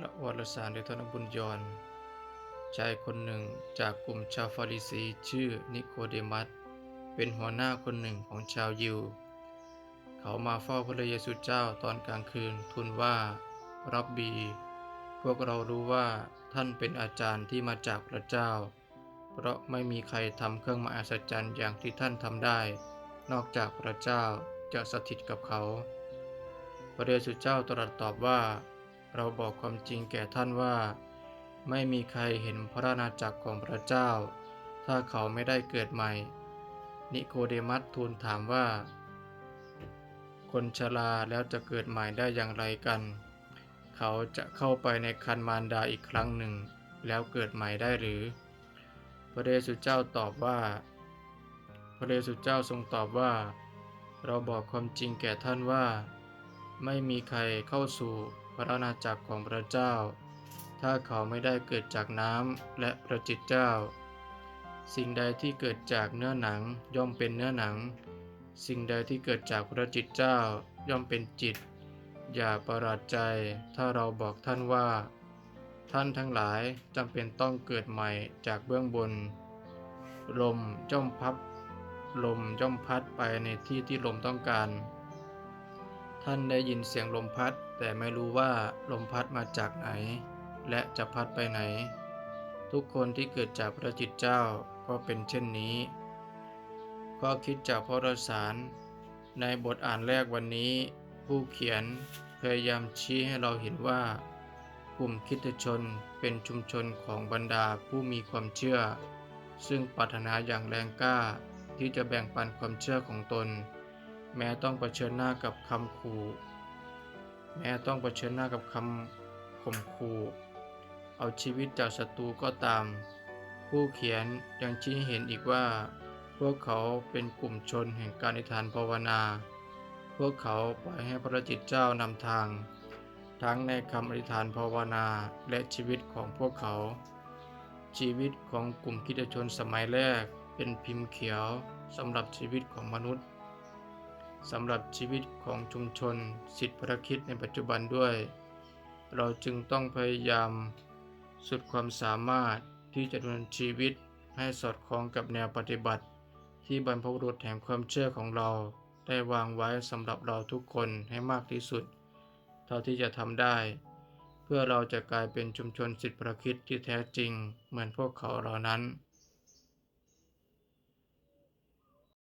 พระวรสารโดยธนบุญยอนชายคนหนึ่งจากกลุ่มชาวฟาริสีชื่อนิโคเดมัสเป็นหัวหน้าคนหนึ่งของชาวยิว เขามาเฝ้าพระเยซูเจ้าตอนกลางคืนทูลว่ารับบี พวกเรารู้ว่าท่านเป็นอาจารย์ที่มาจากพระเจ้า เพราะไม่มีใครทำเครื่องหมายอัศจรรย์อย่างที่ท่านทำได้ นอกจากพระเจ้าจะสถิตกับเขา พระเยซูเจ้าตรัสตอบว่า เราบอกความจริงแก่ท่านว่า ไม่มีใครเห็นพระราชาณาจักรของพระเจ้า ถ้าเขาไม่ได้เกิดใหม่ นิโคเดมัสทูลถามว่า คนชราแล้วจะเกิดใหม่ได้อย่างไรกัน เขาจะเข้าไปในคันมารดาอีกครั้งหนึ่ง แล้วเกิดใหม่ได้หรือ พระเยซูเจ้าตอบว่า พระเยซูเจ้าทรงตอบว่า เราบอกความจริงแก่ท่านว่า ไม่มีใครเข้าสู่ พระอาณาจักรของพระเจ้า ถ้าเขาไม่ได้เกิดจากน้ำและพระจิตเจ้า สิ่งใดที่เกิดจากเนื้อหนังย่อมเป็นเนื้อหนัง สิ่งใดที่เกิดจากพระจิตเจ้าย่อมเป็นจิต อย่าประหลาดใจถ้าเราบอกท่านว่า ท่านทั้งหลายจำเป็นต้องเกิดใหม่จากเบื้องบน ลมย่อมพับ ลมย่อมพัดไปในที่ที่ลมต้องการ ท่านได้ยินเสียงลมพัด แต่ไม่รู้ว่าลมพัดมาจากไหน และจะพัดไปไหน ทุกคนที่เกิดจากพระจิตเจ้าก็เป็นเช่นนี้ก็คิดจากพระรสาร ในบทอ่านแรกวันนี้ ผู้เขียนพยายามชี้ให้เราเห็นว่า กลุ่มคริสตชนเป็นชุมชนของบรรดาผู้มีความเชื่อ ซึ่งปรารถนาอย่างแรงกล้าที่จะแบ่งปันความเชื่อของตน แม้ต้องเผชิญหน้ากับคำขู่ แม้ต้องเผชิญหน้ากับคำข่มขู่เอาชีวิตจากศัตรูก็ตาม ผู้เขียนยังชี้ให้เห็นอีกว่า พวกเขาเป็นกลุ่มชนแห่งการอธิษฐานภาวนา พวกเขาปล่อยให้พระจิตเจ้านำทาง ทั้งในคำอธิษฐานภาวนาและชีวิตของพวกเขา ชีวิตของกลุ่มคริสตชนสมัยแรกเป็นพิมพ์เขียวสำหรับชีวิตของมนุษย์ สำหรับชีวิตของชุมชนสิทธิพระคิดในปัจจุบันด้วย เราจึงต้องพยายามสุดความสามารถที่จะดำเนินชีวิตให้สอดคล้องกับแนวปฏิบัติ ที่บรรพบุรุษแห่งความเชื่อของเราได้วางไว้สำหรับเราทุกคนให้มากที่สุด เท่าที่จะทำได้ เพื่อเราจะกลายเป็นชุมชนสิทธิพระคิดที่แท้จริงเหมือนพวกเขาเหล่านั้น